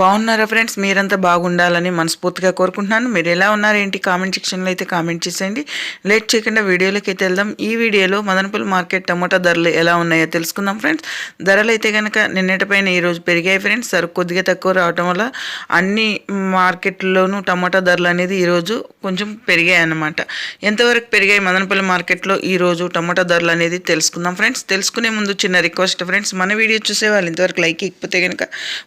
బాగున్నారా ఫ్రెండ్స్? మీరంతా బాగుండాలని మనస్ఫూర్తిగా కోరుకుంటున్నాను. మీరు ఎలా ఉన్నారు? ఏంటి? కామెంట్ సెక్షన్లో అయితే కామెంట్ చేసేయండి. లేట్ చేయకుండా వీడియోలోకి అయితే వెళ్దాం. ఈ వీడియోలో మదనపల్లి మార్కెట్ టమోటా ధరలు ఎలా ఉన్నాయో తెలుసుకుందాం ఫ్రెండ్స్. ధరలు అయితే కనుక నిన్నటిపైన ఈరోజు పెరిగాయి ఫ్రెండ్స్. సరుకు కొద్దిగా తక్కువ రావటం వల్ల అన్ని మార్కెట్లోనూ టమోటా ధరలు అనేది ఈరోజు కొంచెం పెరిగాయి అన్నమాట. ఎంతవరకు పెరిగాయి మదనపల్లి మార్కెట్లో ఈరోజు టమోటా ధరలు అనేది తెలుసుకుందాం ఫ్రెండ్స్. తెలుసుకునే ముందు చిన్న రిక్వెస్ట్ ఫ్రెండ్స్. మన వీడియో చూసే వాళ్ళు ఇంతవరకు లైక్ ఇకపోతే కనుక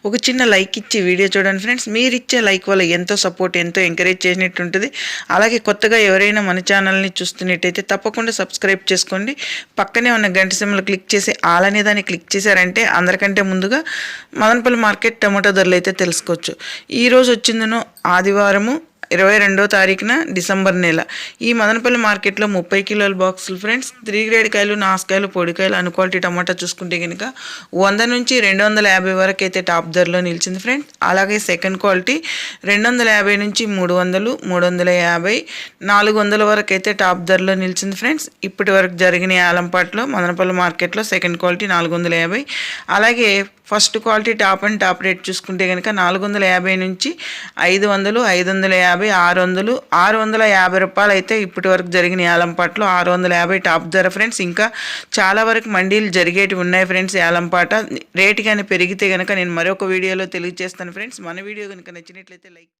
ఒక చిన్న లైక్ ఇచ్చి వీడియో చూడండి ఫ్రెండ్స్. మీరు ఇచ్చే లైక్ వల్ల ఎంతో సపోర్ట్ ఎంతో ఎంకరేజ్ చేసినట్టు ఉంటుంది అలాగే కొత్తగా ఎవరైనా మన ఛానల్ని చూస్తున్నట్టయితే తప్పకుండా సబ్స్క్రైబ్ చేసుకోండి. పక్కనే ఉన్న గంట సిమ్మలు క్లిక్ చేసి ఆల్ అనే దాన్ని క్లిక్ చేశారంటే అందరికంటే ముందుగా మదనపల్లి మార్కెట్ టమాటో ధరలు అయితే తెలుసుకోవచ్చు. ఈరోజు వచ్చిందను ఆదివారము ఇరవై రెండో తారీఖున డిసెంబర్ నెల. ఈ మదనపల్లి మార్కెట్లో ముప్పై కిలోల బాక్సులు ఫ్రెండ్స్. త్రీ గ్రేడ్ కాయలు నాసుకాయలు పొడికాయలు అను క్వాలిటీ టమాటా చూసుకుంటే కనుక వంద నుంచి రెండు వందల యాభై వరకు అయితే టాప్ ధరలో నిలిచింది ఫ్రెండ్స్. అలాగే సెకండ్ క్వాలిటీ రెండు వందల యాభై నుంచి మూడు వందలు మూడు వందల యాభై నాలుగు వందల వరకు అయితే టాప్ ధరలో నిలిచింది ఫ్రెండ్స్. ఇప్పటి వరకు జరిగిన ఆలంపాట్లో మదనపల్లి మార్కెట్లో సెకండ్ క్వాలిటీ నాలుగు వందల యాభై. అలాగే first quality top and top rate చూసుకుంటే కనుక నాలుగు వందల యాభై నుంచి ఐదు వందలు ఐదు వందల యాభై ఆరు వందలు ఆరు వందల యాభై రూపాయలు అయితే ఇప్పటి వరకు జరిగిన యాలంపాట్లు ఆరు వందల యాభై టాప్ ధర ఫ్రెండ్స్. ఇంకా చాలా వరకు మండీలు జరిగేటివి ఉన్నాయి ఫ్రెండ్స్ యాలంపాట. రేటు కానీ పెరిగితే కనుక నేను మరొక వీడియోలో తెలియజేస్తాను ఫ్రెండ్స్. మన వీడియో కనుక నచ్చినట్లయితే లైక్